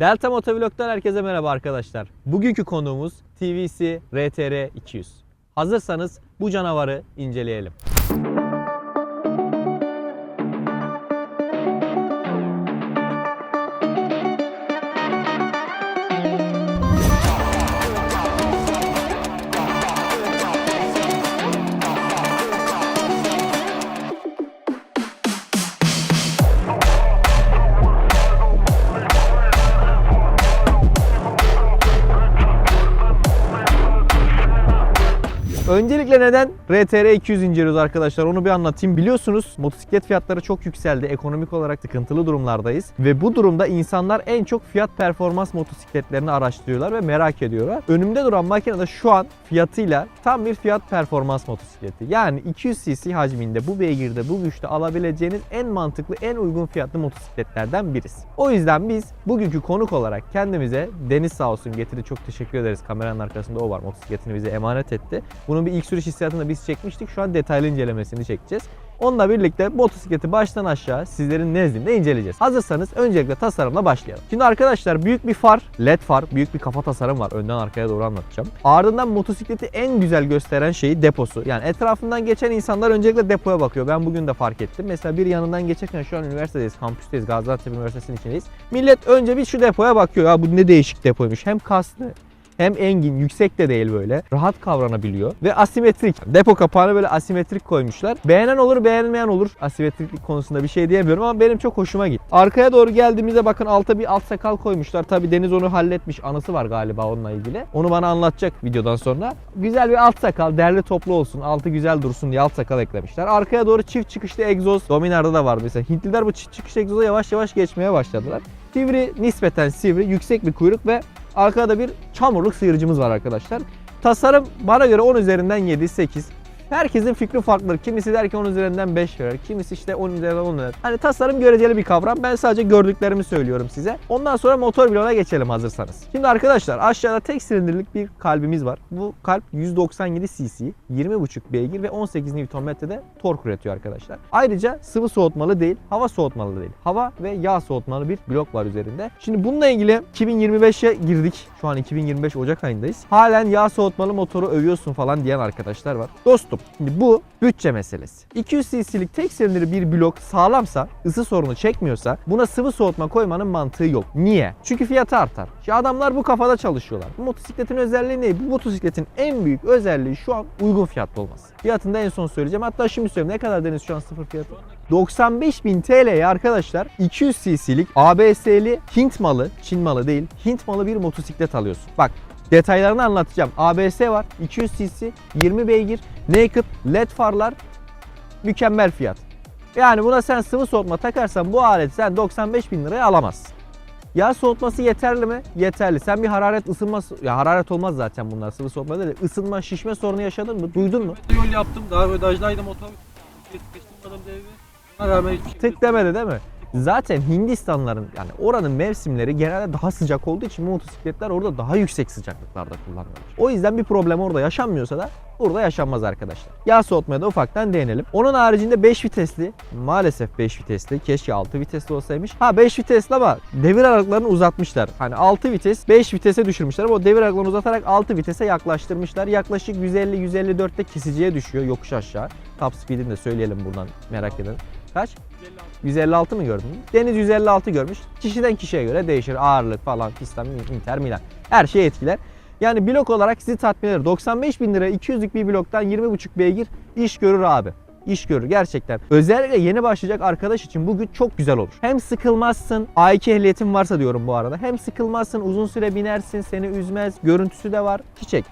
Delta Motovlog'dan herkese merhaba arkadaşlar. Bugünkü konuğumuz TVC RTR 200. Hazırsanız bu canavarı inceleyelim. Öncelikle neden RTR 200 inceliyoruz arkadaşlar onu bir anlatayım. Biliyorsunuz motosiklet fiyatları çok yükseldi. Ekonomik olarak sıkıntılı durumlardayız. Ve bu durumda insanlar en çok fiyat performans motosikletlerini araştırıyorlar ve merak ediyorlar. Önümde duran makine de şu an fiyatıyla tam bir fiyat performans motosikleti. Yani 200 cc hacminde bu beygirde bu güçte alabileceğiniz en mantıklı en uygun fiyatlı motosikletlerden birisi. O yüzden biz bugünkü konuk olarak kendimize Deniz sağ olsun getirdi. Çok teşekkür ederiz. Kameranın arkasında o var. Motosikletini bize emanet etti. Bunun bir ilk sürüş hissiyatını biz çekmiştik. Şu an detaylı incelemesini çekeceğiz. Onunla birlikte motosikleti baştan aşağı sizlerin nezdinde inceleyeceğiz. Hazırsanız öncelikle tasarımla başlayalım. Şimdi arkadaşlar büyük bir far, led far, büyük bir kafa tasarım var. Önden arkaya doğru anlatacağım. Ardından motosikleti en güzel gösteren şeyi deposu. Yani etrafından geçen insanlar öncelikle depoya bakıyor. Ben bugün de fark ettim. Mesela bir yanından geçerken şu an üniversitedeyiz, kampüsteyiz, Gaziantep Üniversitesi'nin içindeyiz. Millet önce bir şu depoya bakıyor. Ya bu ne değişik depoymuş. Hem kaslı hem engin, yüksek de değil böyle. Rahat kavranabiliyor ve asimetrik. Depo kapağını böyle asimetrik koymuşlar. Beğenen olur, beğenmeyen olur. Asimetriklik konusunda bir şey diyemiyorum ama benim çok hoşuma gitti. Arkaya doğru geldiğimizde bakın alta bir alt sakal koymuşlar. Tabi Deniz onu halletmiş. Anısı var galiba onunla ilgili. Onu bana anlatacak videodan sonra. Güzel bir alt sakal, derli toplu olsun, altı güzel dursun diye alt sakal eklemişler. Arkaya doğru çift çıkışlı egzoz. Dominar'da da var mesela. Hintliler bu çift çıkış egzoza yavaş yavaş geçmeye başladılar. Sivri, nispeten sivri, yüksek bir kuyruk ve Arkada bir çamurluk sıyırıcımız var arkadaşlar. Tasarım bana göre 10 üzerinden 7, 8. Herkesin fikri farklıdır. Kimisi der ki 10 üzerinden 5 verir. Kimisi işte 10 üzerinden 10 verir. Hani tasarım göreceli bir kavram. Ben sadece gördüklerimi söylüyorum size. Ondan sonra motor bloğuna geçelim hazırsanız. Şimdi arkadaşlar aşağıda tek silindirlik bir kalbimiz var. Bu kalp 197 cc, 20.5 beygir ve 18 Nm'de tork üretiyor arkadaşlar. Ayrıca sıvı soğutmalı değil, hava soğutmalı değil. Hava ve yağ soğutmalı bir blok var üzerinde. Şimdi bununla ilgili 2025'e girdik. Şu an 2025 Ocak ayındayız. Halen yağ soğutmalı motoru övüyorsun falan diyen arkadaşlar var. Dostum şimdi bu bütçe meselesi. 200 cc'lik tek silindirli bir blok sağlamsa, ısı sorunu çekmiyorsa buna sıvı soğutma koymanın mantığı yok. Niye? Çünkü fiyatı artar. Şimdi adamlar bu kafada çalışıyorlar. Bu motosikletin özelliği ne? Bu motosikletin en büyük özelliği şu an uygun fiyatlı olması. Fiyatını da en son söyleyeceğim. Hatta şimdi söyleyeyim. Ne kadar Deniz şu an sıfır fiyatı? 95.000 TL'ye arkadaşlar 200 cc'lik ABS'li Hint malı, Çin malı değil, Hint malı bir motosiklet alıyorsun. Bak detaylarını anlatacağım. ABS var, 200 cc, 20 beygir, naked, led farlar, mükemmel fiyat. Yani buna sen sıvı soğutma takarsan bu aleti sen 95 bin liraya alamazsın. Yağ soğutması yeterli mi? Yeterli. Sen bir hararet ısınması, ya hararet olmaz zaten bunlar sıvı soğutma değil de ısınma, şişme sorunu yaşadın mı? Duydun mu? Yol yaptım. Daha Ödajdaydım motor. Buna rağmen hiçbir şey Tık demedi değil mi? Zaten Hindistanların yani oranın mevsimleri genelde daha sıcak olduğu için motosikletler orada daha yüksek sıcaklıklarda kullanılıyor. O yüzden bir problem orada yaşanmıyorsa da burada yaşanmaz arkadaşlar. Yağ soğutmaya da ufaktan değinelim. Onun haricinde 5 vitesli, maalesef 5 vitesli, keşke 6 vitesli olsaymış. Ha 5 vitesli ama devir aralıklarını uzatmışlar. Hani 6 vites 5 vitese düşürmüşler ama o devir aralıklarını uzatarak 6 vitese yaklaştırmışlar. Yaklaşık 150-154'te kesiciye düşüyor yokuş aşağı. Top speed'ini de söyleyelim buradan merak eden. Kaç? 156 mı gördün? Deniz 156 görmüş. Kişiden kişiye göre değişir. Ağırlık falan, pistan, Inter, Milan. Her şey etkiler. Yani blok olarak sizi tatmin eder. 95 bin lira 200'lük bir bloktan 20,5 beygir iş görür abi. İş görür gerçekten. Özellikle yeni başlayacak arkadaş için bu güç çok güzel olur. Hem sıkılmazsın. A2 ehliyetin varsa diyorum bu arada. Hem sıkılmazsın, uzun süre binersin, seni üzmez. Görüntüsü de var. Çiçek.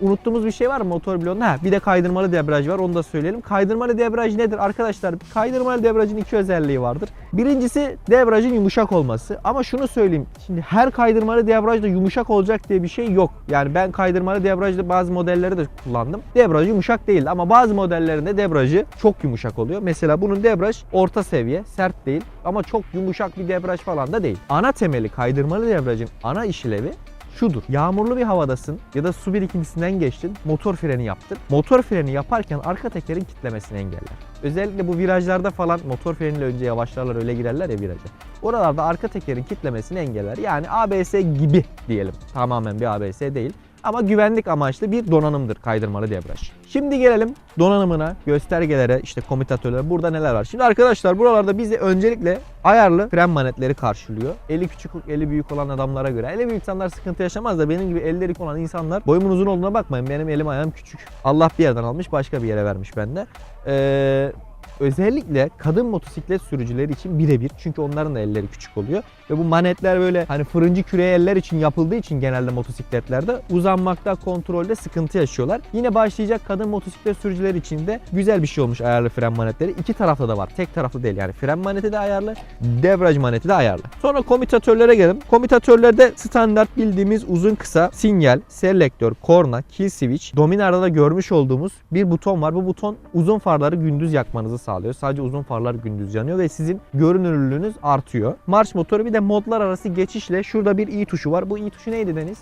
Unuttuğumuz bir şey var mı motor bloğunda? Ha, bir de kaydırmalı debriyaj var onu da söyleyelim. Kaydırmalı debriyaj nedir arkadaşlar? Kaydırmalı debriyajın iki özelliği vardır. Birincisi debriyajın yumuşak olması. Ama şunu söyleyeyim. Şimdi her kaydırmalı debriyaj da yumuşak olacak diye bir şey yok. Yani ben kaydırmalı debriyajda bazı modelleri de kullandım. Debriyaj yumuşak değil ama bazı modellerinde debriyajı çok yumuşak oluyor. Mesela bunun debriyaj orta seviye, sert değil ama çok yumuşak bir debriyaj falan da değil. Ana temeli kaydırmalı debriyajın ana işlevi şudur. Yağmurlu bir havadasın ya da su birikintisinden geçtin. Motor freni yaptın. Motor freni yaparken arka tekerin kitlemesini engeller. Özellikle bu virajlarda falan motor freniyle önce yavaşlarlar öyle girerler ya viraja. Oralarda arka tekerin kitlemesini engeller. Yani ABS gibi diyelim. Tamamen bir ABS değil. Ama güvenlik amaçlı bir donanımdır kaydırmalı debriyaj. Şimdi gelelim donanımına, göstergelere, işte komutatörlere. Burada neler var? Şimdi arkadaşlar buralarda bizi öncelikle ayarlı fren manetleri karşılıyor. Eli küçük, eli büyük olan adamlara göre. Eli büyük insanlar sıkıntı yaşamaz da benim gibi elleri olan insanlar boyumun uzun olduğuna bakmayın. Benim elim ayağım küçük. Allah bir yerden almış başka bir yere vermiş bende. Ee, özellikle kadın motosiklet sürücüleri için birebir. Çünkü onların da elleri küçük oluyor. Ve bu manetler böyle hani fırıncı küreği eller için yapıldığı için genelde motosikletlerde uzanmakta, kontrolde sıkıntı yaşıyorlar. Yine başlayacak kadın motosiklet sürücüleri için de güzel bir şey olmuş ayarlı fren manetleri. İki tarafta da var. Tek taraflı değil yani. Fren maneti de ayarlı, debriyaj maneti de ayarlı. Sonra komutatörlere gelelim. Komutatörlerde standart bildiğimiz uzun kısa sinyal, selektör, korna, kill switch, Dominar'da da görmüş olduğumuz bir buton var. Bu buton uzun farları gündüz yakmanızı sağlıyor. Sadece uzun farlar gündüz yanıyor ve sizin görünürlüğünüz artıyor. Marş motoru bir de modlar arası geçişle şurada bir i tuşu var. Bu i tuşu neydi Deniz?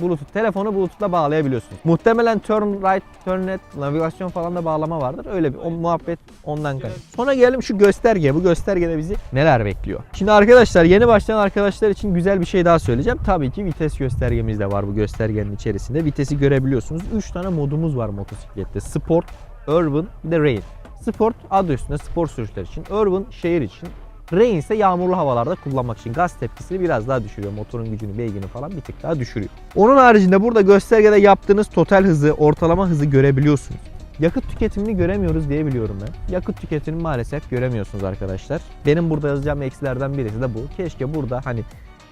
Bluetooth. Telefonu Bluetooth'la bağlayabiliyorsunuz. Muhtemelen turn right, turn left, navigasyon falan da bağlama vardır. Öyle bir o muhabbet ondan kaynaklı. Sonra gelelim şu gösterge. Bu göstergede bizi neler bekliyor? Şimdi arkadaşlar yeni başlayan arkadaşlar için güzel bir şey daha söyleyeceğim. Tabii ki vites göstergemiz de var bu göstergenin içerisinde. Vitesi görebiliyorsunuz. 3 tane modumuz var motosiklette. Sport, Urban bir de Rain. Sport adı üstünde spor sürüşler için. Urban şehir için. Rain ise yağmurlu havalarda kullanmak için gaz tepkisini biraz daha düşürüyor. Motorun gücünü, beygini falan bir tık daha düşürüyor. Onun haricinde burada göstergede yaptığınız total hızı, ortalama hızı görebiliyorsunuz. Yakıt tüketimini göremiyoruz diye biliyorum ben. Yakıt tüketimini maalesef göremiyorsunuz arkadaşlar. Benim burada yazacağım eksilerden birisi de bu. Keşke burada hani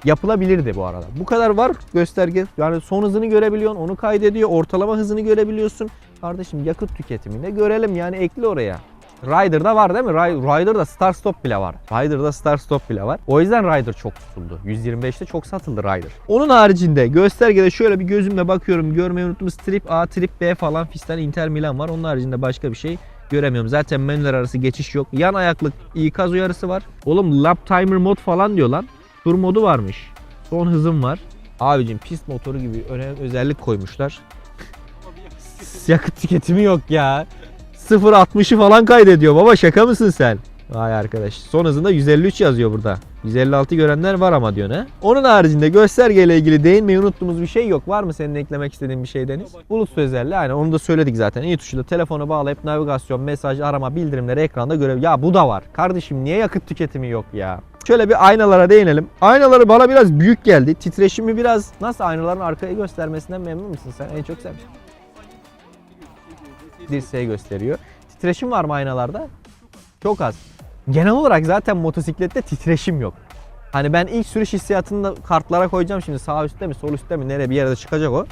yapılabilirdi bu arada. Bu kadar var gösterge. Yani son hızını görebiliyorsun, onu kaydediyor. Ortalama hızını görebiliyorsun. Kardeşim yakıt tüketimini de görelim yani ekle oraya. Rider'da var değil mi? Ri- Rider'da start stop bile var. Rider'da start stop bile var. O yüzden Rider çok tutuldu. 125'te çok satıldı Rider. Onun haricinde göstergede şöyle bir gözümle bakıyorum. Görmeyi unuttum. Strip A, Trip B falan fistan Inter Milan var. Onun haricinde başka bir şey göremiyorum. Zaten menüler arası geçiş yok. Yan ayaklık ikaz uyarısı var. Oğlum lap timer mod falan diyor lan. Tur modu varmış. Son hızım var. Abicim pist motoru gibi önemli özellik koymuşlar. Yakıt tüketimi- yok ya. 0.60'ı falan kaydediyor baba şaka mısın sen? Vay arkadaş. Son hızında 153 yazıyor burada. 156 görenler var ama diyor ne? Onun haricinde göstergeyle ilgili değinmeyi unuttuğumuz bir şey yok. Var mı senin eklemek istediğin bir şey Deniz? Bluetooth özelliği aynen onu da söyledik zaten. İyi tuşuyla telefonu bağlayıp navigasyon, mesaj, arama, bildirimleri ekranda görev. Ya bu da var. Kardeşim niye yakıt tüketimi yok ya? Şöyle bir aynalara değinelim. Aynaları bana biraz büyük geldi. Titreşimi biraz nasıl aynaların arkaya göstermesinden memnun musun sen? En çok sen dirseği gösteriyor. Titreşim var mı aynalarda? Çok az. Genel olarak zaten motosiklette titreşim yok. Hani ben ilk sürüş hissiyatını da kartlara koyacağım şimdi sağ üstte mi sol üstte mi nereye bir yerde çıkacak o.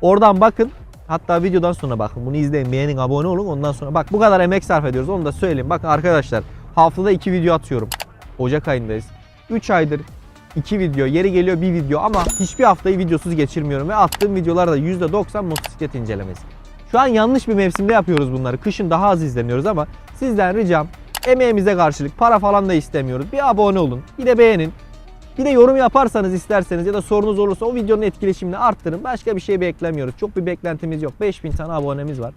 Oradan bakın. Hatta videodan sonra bakın bunu izleyin beğenin abone olun ondan sonra bak bu kadar emek sarf ediyoruz onu da söyleyeyim. Bakın arkadaşlar haftada 2 video atıyorum. Ocak ayındayız. 3 aydır 2 video yeri geliyor bir video ama hiçbir haftayı videosuz geçirmiyorum ve attığım videolarda %90 motosiklet incelemesi. Şu an yanlış bir mevsimde yapıyoruz bunları. Kışın daha az izleniyoruz ama sizden ricam emeğimize karşılık para falan da istemiyoruz. Bir abone olun, bir de beğenin. Bir de yorum yaparsanız isterseniz ya da sorunuz olursa o videonun etkileşimini arttırın. Başka bir şey beklemiyoruz. Çok bir beklentimiz yok. 5000 tane abonemiz var.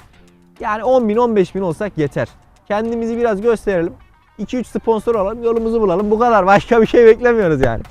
Yani 10 bin 15 bin olsak yeter. Kendimizi biraz gösterelim. 2-3 sponsor alalım yolumuzu bulalım. Bu kadar. Başka bir şey beklemiyoruz yani.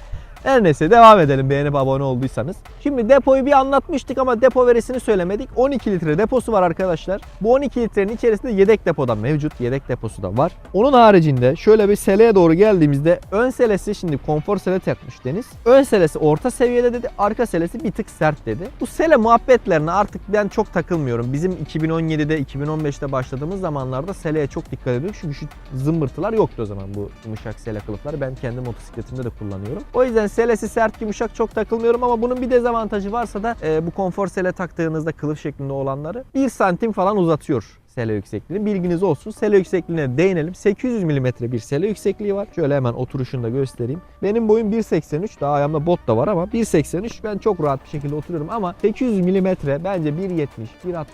Her neyse devam edelim beğenip abone olduysanız. Şimdi depoyu bir anlatmıştık ama depo verisini söylemedik. 12 litre deposu var arkadaşlar. Bu 12 litrenin içerisinde yedek depoda mevcut. Yedek deposu da var. Onun haricinde şöyle bir seleye doğru geldiğimizde ön selesi şimdi konfor sele takmış Deniz. Ön selesi orta seviyede dedi. Arka selesi bir tık sert dedi. Bu sele muhabbetlerine artık ben çok takılmıyorum. Bizim 2017'de 2015'te başladığımız zamanlarda seleye çok dikkat ediyorduk. Çünkü şu zımbırtılar yoktu o zaman bu yumuşak sele kılıfları. Ben kendi motosikletimde de kullanıyorum. O yüzden selesi sert yumuşak çok takılmıyorum ama bunun bir dezavantajı varsa da e, bu konfor sele taktığınızda kılıf şeklinde olanları 1 santim falan uzatıyor sele yüksekliğini. Bilginiz olsun. Sele yüksekliğine değinelim. 800 mm bir sele yüksekliği var. Şöyle hemen oturuşunu da göstereyim. Benim boyum 1.83. Daha ayağımda bot da var ama 1.83 ben çok rahat bir şekilde oturuyorum ama 800 mm bence 1.70, 1.65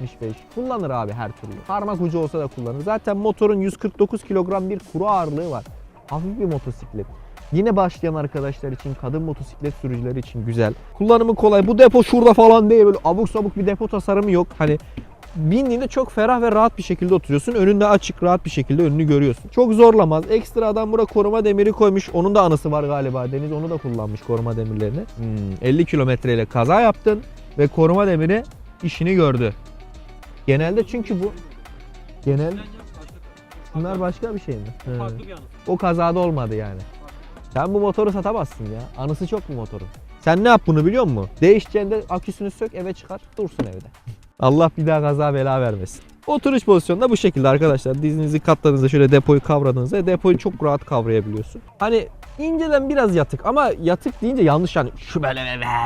kullanır abi her türlü. Parmak ucu olsa da kullanır. Zaten motorun 149 kilogram bir kuru ağırlığı var. Hafif bir motosiklet. Yine başlayan arkadaşlar için, kadın motosiklet sürücüleri için güzel. Kullanımı kolay. Bu depo şurada falan değil. Böyle abuk sabuk bir depo tasarımı yok. Hani bindiğinde çok ferah ve rahat bir şekilde oturuyorsun. Önünde açık, rahat bir şekilde önünü görüyorsun. Çok zorlamaz. Ekstra adam buraya koruma demiri koymuş. Onun da anısı var galiba. Deniz onu da kullanmış koruma demirlerini. Hmm, 50 kilometreyle kaza yaptın ve koruma demiri işini gördü. Genelde çünkü bu genel bunlar başka bir şey mi? He. O kazada olmadı yani. Sen bu motoru satamazsın ya. Anısı çok bu motorun. Sen ne yap bunu biliyor musun? Değişeceğinde aküsünü sök eve çıkar dursun evde. Allah bir daha kaza bela vermesin. Oturuş pozisyonda bu şekilde arkadaşlar. Dizinizi katladığınızda şöyle depoyu kavradığınızda depoyu çok rahat kavrayabiliyorsun. Hani inceden biraz yatık ama yatık deyince yanlış yani şu böyle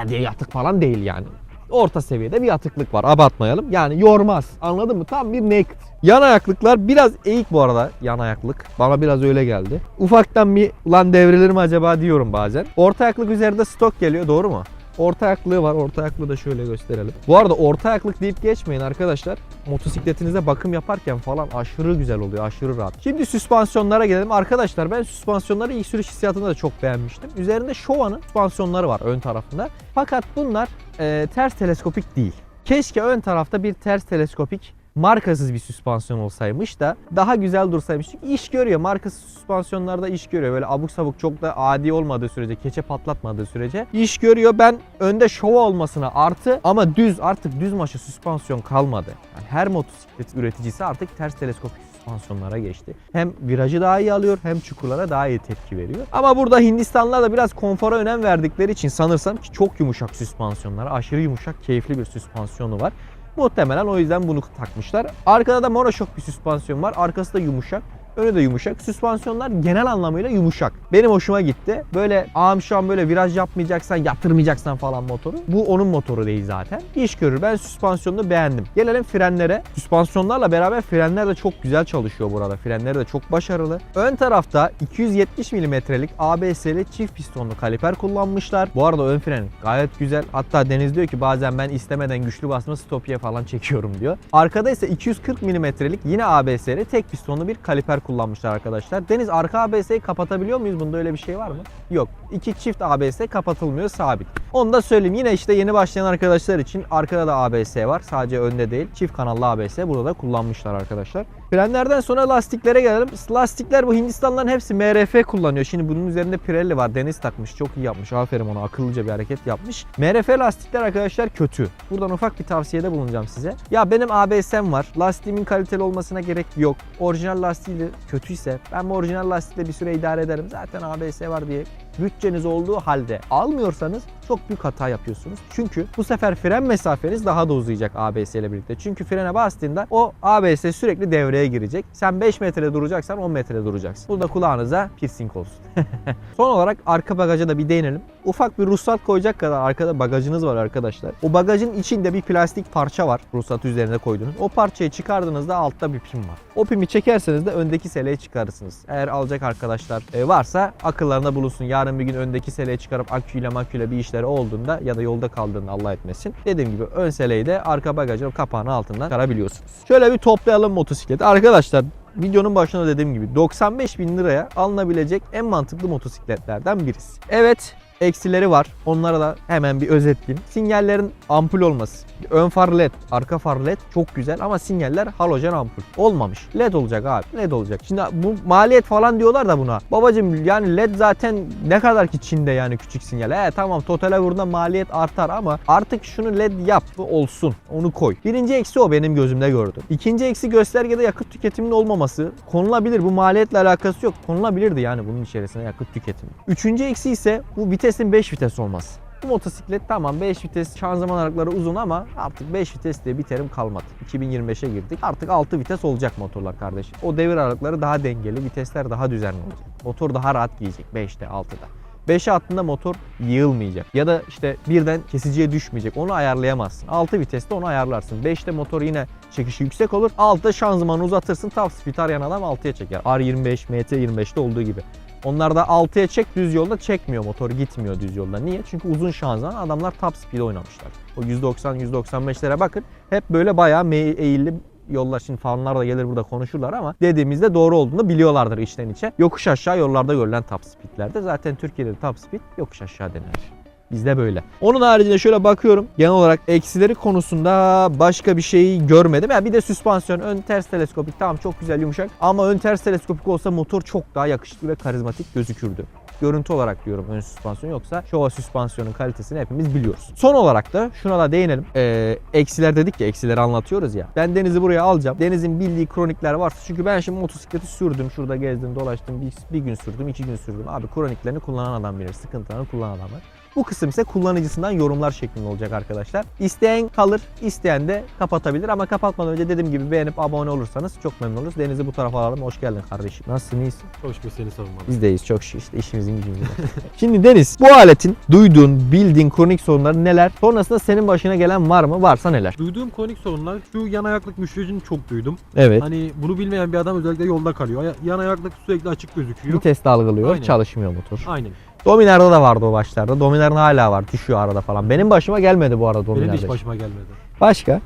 diye yatık falan değil yani. Orta seviyede bir yatıklık var abartmayalım. Yani yormaz anladın mı? Tam bir naked. Yan ayaklıklar biraz eğik bu arada yan ayaklık. Bana biraz öyle geldi. Ufaktan bir ulan devrilir mi acaba diyorum bazen. Orta ayaklık üzerinde stok geliyor doğru mu? Orta ayaklığı var. Orta ayaklığı da şöyle gösterelim. Bu arada orta ayaklık deyip geçmeyin arkadaşlar. Motosikletinize bakım yaparken falan aşırı güzel oluyor. Aşırı rahat. Şimdi süspansiyonlara gelelim. Arkadaşlar ben süspansiyonları ilk sürüş hissiyatında da çok beğenmiştim. Üzerinde Showa'nın süspansiyonları var ön tarafında. Fakat bunlar e, ters teleskopik değil. Keşke ön tarafta bir ters teleskopik markasız bir süspansiyon olsaymış da daha güzel dursaymış. Çünkü iş görüyor. Markasız süspansiyonlarda iş görüyor. Böyle abuk sabuk çok da adi olmadığı sürece, keçe patlatmadığı sürece iş görüyor. Ben önde şova olmasına artı ama düz artık düz maşa süspansiyon kalmadı. Yani her motosiklet üreticisi artık ters teleskopik süspansiyonlara geçti. Hem virajı daha iyi alıyor hem çukurlara daha iyi tepki veriyor. Ama burada Hindistanlılar da biraz konfora önem verdikleri için sanırsam ki çok yumuşak süspansiyonlar, aşırı yumuşak, keyifli bir süspansiyonu var. Muhtemelen o yüzden bunu takmışlar. Arkada da monoşok bir süspansiyon var. Arkası da yumuşak. Önü de yumuşak. Süspansiyonlar genel anlamıyla yumuşak. Benim hoşuma gitti. Böyle ağam şu an böyle viraj yapmayacaksan, yatırmayacaksan falan motoru. Bu onun motoru değil zaten. İş görür. Ben süspansiyonunu beğendim. Gelelim frenlere. Süspansiyonlarla beraber frenler de çok güzel çalışıyor burada. Frenleri de çok başarılı. Ön tarafta 270 mm'lik ABS'li çift pistonlu kaliper kullanmışlar. Bu arada ön fren gayet güzel. Hatta Deniz diyor ki bazen ben istemeden güçlü basma stopiye falan çekiyorum diyor. Arkada ise 240 mm'lik yine ABS'li tek pistonlu bir kaliper kullanmışlar arkadaşlar. Deniz arka ABS'yi kapatabiliyor muyuz? Bunda öyle bir şey var mı? Yok. İki çift ABS kapatılmıyor sabit. Onu da söyleyeyim. Yine işte yeni başlayan arkadaşlar için arkada da ABS var. Sadece önde değil. Çift kanallı ABS burada da kullanmışlar arkadaşlar. Frenlerden sonra lastiklere gelelim. Lastikler bu Hindistanlıların hepsi MRF kullanıyor. Şimdi bunun üzerinde Pirelli var. Deniz takmış. Çok iyi yapmış. Aferin ona. Akıllıca bir hareket yapmış. MRF lastikler arkadaşlar kötü. Buradan ufak bir tavsiyede bulunacağım size. Ya benim ABS'm var. Lastiğimin kaliteli olmasına gerek yok. Orijinal lastiği de kötüyse ben bu orijinal lastikle bir süre idare ederim. Zaten ABS var diye bütçeniz olduğu halde almıyorsanız çok büyük hata yapıyorsunuz. Çünkü bu sefer fren mesafeniz daha da uzayacak ABS ile birlikte. Çünkü frene bastığında o ABS sürekli devreye girecek. Sen 5 metrede duracaksan 10 metrede duracaksın. Bu da kulağınıza piercing olsun. Son olarak arka bagaja da bir değinelim. Ufak bir ruhsat koyacak kadar arkada bagajınız var arkadaşlar. O bagajın içinde bir plastik parça var. Ruhsatı üzerine koyduğunuz. O parçayı çıkardığınızda altta bir pim var. O pimi çekerseniz de öndeki seleyi çıkarırsınız. Eğer alacak arkadaşlar e, varsa akıllarında bulunsun. Yarın bir gün öndeki seleyi çıkarıp aküyle maküyle bir işleri olduğunda ya da yolda kaldığında Allah etmesin. Dediğim gibi ön seleyi de arka bagajın kapağının altından çıkarabiliyorsunuz. Şöyle bir toplayalım motosikleti. Arkadaşlar Videonun başında dediğim gibi 95 bin liraya alınabilecek en mantıklı motosikletlerden birisi. Evet eksileri var. Onlara da hemen bir özetleyeyim. Sinyallerin ampul olması. Ön far led, arka far led çok güzel ama sinyaller halojen ampul. Olmamış. Led olacak abi. Led olacak. Şimdi bu maliyet falan diyorlar da buna. Babacım yani led zaten ne kadar ki Çin'de yani küçük sinyal. He tamam totale vurduğunda maliyet artar ama artık şunu led yap olsun. Onu koy. Birinci eksi o benim gözümde gördüm. İkinci eksi göstergede yakıt tüketiminin olmaması. Konulabilir. Bu maliyetle alakası yok. Konulabilirdi yani bunun içerisine yakıt tüketimi. Üçüncü eksi ise bu vitesin 5 vites olması. Bu motosiklet tamam 5 vites şanzıman aralıkları uzun ama artık 5 vites diye bir terim kalmadı. 2025'e girdik. Artık 6 vites olacak motorlar kardeşim. O devir aralıkları daha dengeli, vitesler daha düzenli olacak. Motor daha rahat giyecek 5'te 6'da. 5'e attığında motor yığılmayacak. Ya da işte birden kesiciye düşmeyecek. Onu ayarlayamazsın. 6 viteste onu ayarlarsın. 5'te motor yine çekişi yüksek olur. 6'da şanzımanı uzatırsın. Top speed arayan adam 6'ya çeker. R25, MT25'te olduğu gibi. Onlar da 6'ya çek düz yolda çekmiyor motor gitmiyor düz yolda. Niye? Çünkü uzun şanzıman adamlar top speed oynamışlar. O 190-195'lere bakın hep böyle bayağı eğimli yollar şimdi fanlar da gelir burada konuşurlar ama dediğimizde doğru olduğunu biliyorlardır içten içe. Yokuş aşağı yollarda görülen top speedlerde zaten Türkiye'de de top speed yokuş aşağı denir. Bizde böyle. Onun haricinde şöyle bakıyorum. Genel olarak eksileri konusunda başka bir şey görmedim. Yani bir de süspansiyon. Ön ters teleskopik tamam çok güzel yumuşak. Ama ön ters teleskopik olsa motor çok daha yakışıklı ve karizmatik gözükürdü. Görüntü olarak diyorum ön süspansiyon yoksa Showa süspansiyonun kalitesini hepimiz biliyoruz. Son olarak da şuna da değinelim. Ee, eksiler dedik ya eksileri anlatıyoruz ya. Ben Deniz'i buraya alacağım. Deniz'in bildiği kronikler varsa çünkü ben şimdi motosikleti sürdüm. Şurada gezdim dolaştım. Bir, bir gün sürdüm iki gün sürdüm. Abi kroniklerini kullanan adam bilir. Sıkıntılarını kullanan adamlar. Bu kısım ise kullanıcısından yorumlar şeklinde olacak arkadaşlar. İsteyen kalır, isteyen de kapatabilir ama kapatmadan önce dediğim gibi beğenip abone olursanız çok memnun oluruz. Deniz'i bu tarafa alalım. Hoş geldin kardeşim. Nasılsın, iyisin? Hoş bir seni savunmalı. Biz deyiz çok şi- işte işimizin gücümüzün. Şimdi Deniz bu aletin duyduğun, bildiğin kronik sorunları neler? Sonrasında senin başına gelen var mı? Varsa neler? Duyduğum kronik sorunlar şu yan ayaklık müştericini çok duydum. Evet. Hani bunu bilmeyen bir adam özellikle yolda kalıyor. Aya- Yan ayaklık sürekli açık gözüküyor. Vites dalgalıyor, Aynen. çalışmıyor motor. Aynen. Dominar'da da vardı o başlarda. Dominar'ın hala var, düşüyor arada falan. Benim başıma gelmedi bu arada Benim de hiç başıma gelmedi. Başka?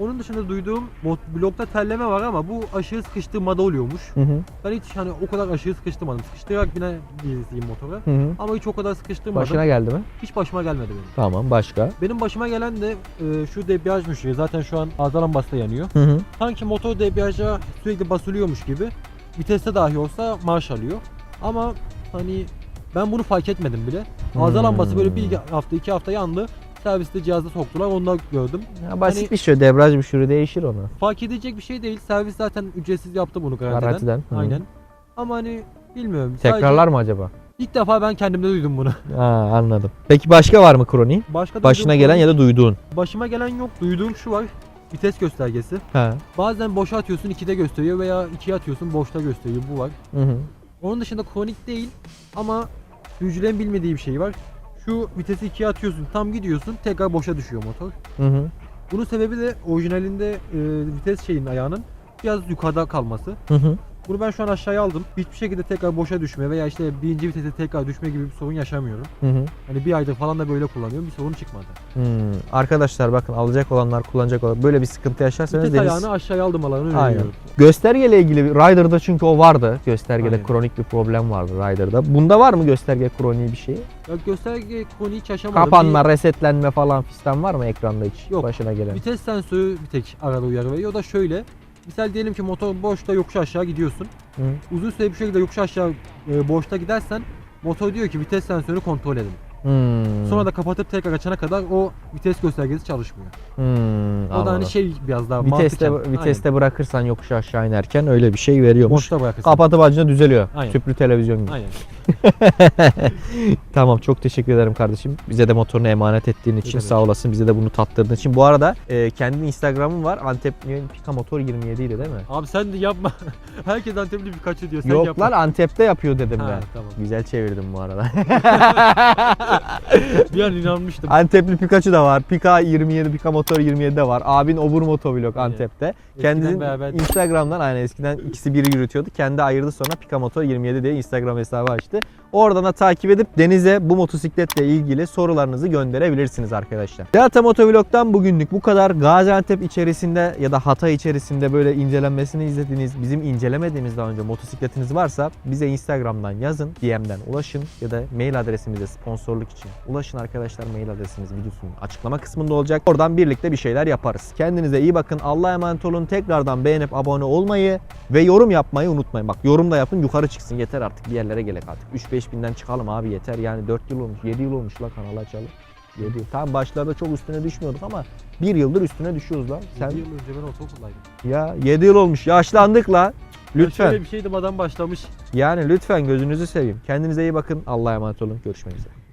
Onun dışında duyduğum blokta telleme var ama bu aşırı sıkıştırmada oluyormuş. Hı hı. Ben hiç hani o kadar aşırı sıkıştırmadım. Sıkıştırarak binen birisiyim motora. Hı hı. Ama hiç o kadar sıkıştırmadım. Başına geldi mi? Hiç başıma gelmedi benim. Tamam, başka? Benim başıma gelen de e, şu debriyaj müşteri. Zaten şu an arıza lambası da yanıyor. Hı hı. Sanki motor debriyaja sürekli basılıyormuş gibi. Viteste dahi olsa marş alıyor. Ama hani ben bunu fark etmedim bile. Arıza lambası böyle bir hafta iki hafta yandı. Serviste cihazda soktular. Onu da gördüm. Ya basit Hani- bir şey, debraj bir sürü değişir onu. Fark edilecek bir şey değil. Servis zaten ücretsiz yaptı bunu garantiden. Garantiden. Hı. Aynen. Ama hani bilmiyorum. Sadece Tekrarlar mı acaba? İlk defa ben kendimde duydum bunu. Ha, anladım. Peki başka var mı kroniğin? Başka Başına duyduğum gelen ya da duyduğun. Başıma gelen yok. Duyduğum şu var. Vites göstergesi. Ha. Bazen boşa atıyorsun 2'de gösteriyor veya 2'ye atıyorsun boşta gösteriyor. Bu var. Hı hı. Onun dışında kronik değil ama sürücülerin bilmediği bir şey var. Şu vitesi 2'ye atıyorsun tam gidiyorsun tekrar boşa düşüyor motor. Hı hı. Bunun sebebi de orijinalinde e, vites şeyin ayağının biraz yukarıda kalması. Hı hı. Bunu ben şu an aşağıya aldım. Hiçbir şekilde tekrar boşa düşme veya işte birinci vitese tekrar düşme gibi bir sorun yaşamıyorum. Hı hı. Hani bir aydır falan da böyle kullanıyorum. Bir sorun çıkmadı. Hmm. Arkadaşlar bakın alacak olanlar kullanacak olanlar böyle bir sıkıntı yaşarsanız Vites Deniz ayağını aşağıya aldım alanı öneriyorum. göstergeyle ilgili bir- Rider'da çünkü o vardı. Göstergede Aynen. kronik bir problem vardı Rider'da. Bunda var mı gösterge kroniği bir şey? Ya gösterge konu hiç yaşamadım. Kapanma, resetlenme falan fistan var mı ekranda hiç Yok. başına gelen? Bir vites sensörü bir tek arada uyarı veriyor. O da şöyle. Misal diyelim ki motor boşta yokuş aşağı gidiyorsun. Hı. Uzun süre bir şekilde yokuş aşağı e, boşta gidersen motor diyor ki vites sensörünü kontrol edin. Hmm. Sonra da kapatıp tekrar açana kadar o vites göstergesi çalışmıyor. Hmm, O da anladım. hani şey biraz daha viteste mantıken. viteste bırakırsan yokuş aşağı inerken öyle bir şey Aynen. veriyormuş. boşta bırakırsın. Kapatıp açınca düzeliyor. Aynen. Tüplü televizyon gibi. Aynen. tamam çok teşekkür ederim kardeşim. Bize de motorunu emanet ettiğin için sağ olasın. Bize de bunu tattırdığın için. Bu arada e, kendi Instagram'ın var. Antep Pika Motor 27 idi değil mi? Abi sen de yapma. Herkes Antepli birkaç diyor. Sen Yok yapma. lan Antep'te yapıyor dedim Ha, ben. tamam. Güzel çevirdim bu arada. Bir an inanmıştım. Antepli Pikachu da var. Pika 27, Pika Motor 27 de var. Abin Obur Motovlog Aynen. Antep'te. Eskiden Kendinin beraber- Instagram'dan aynı eskiden ikisi biri yürütüyordu. Kendi ayırdı sonra Pika Motor 27 diye Instagram hesabı açtı. Oradan da takip edip Deniz'e bu motosikletle ilgili sorularınızı gönderebilirsiniz arkadaşlar. Delta Motovlog'dan bugünlük bu kadar. Gaziantep içerisinde ya da Hatay içerisinde böyle incelenmesini izlediğiniz, bizim incelemediğimiz daha önce motosikletiniz varsa bize Instagram'dan yazın, DM'den ulaşın ya da mail adresimize sponsorluk için ulaşın arkadaşlar. Mail adresimiz videosunun açıklama kısmında olacak. Oradan birlikte bir şeyler yaparız. Kendinize iyi bakın. Allah'a emanet olun. Tekrardan beğenip abone olmayı ve yorum yapmayı unutmayın. Bak yorum da yapın yukarı çıksın. Yeter artık bir yerlere gerek artık. 3-5 binden çıkalım abi yeter. Yani 4 yıl olmuş 7 yıl olmuş la kanalı açalım. 7 yıl. Tamam başlarda çok üstüne düşmüyorduk ama bir yıldır üstüne düşüyoruz lan. Sen Sen... yıl önce ben ortaokuldaydım. ya 7 yıl olmuş. Yaşlandık la. Lütfen. şöyle bir şeydim adam başlamış. Yani lütfen gözünüzü seveyim. Kendinize iyi bakın. Allah'a emanet olun. Görüşmek üzere.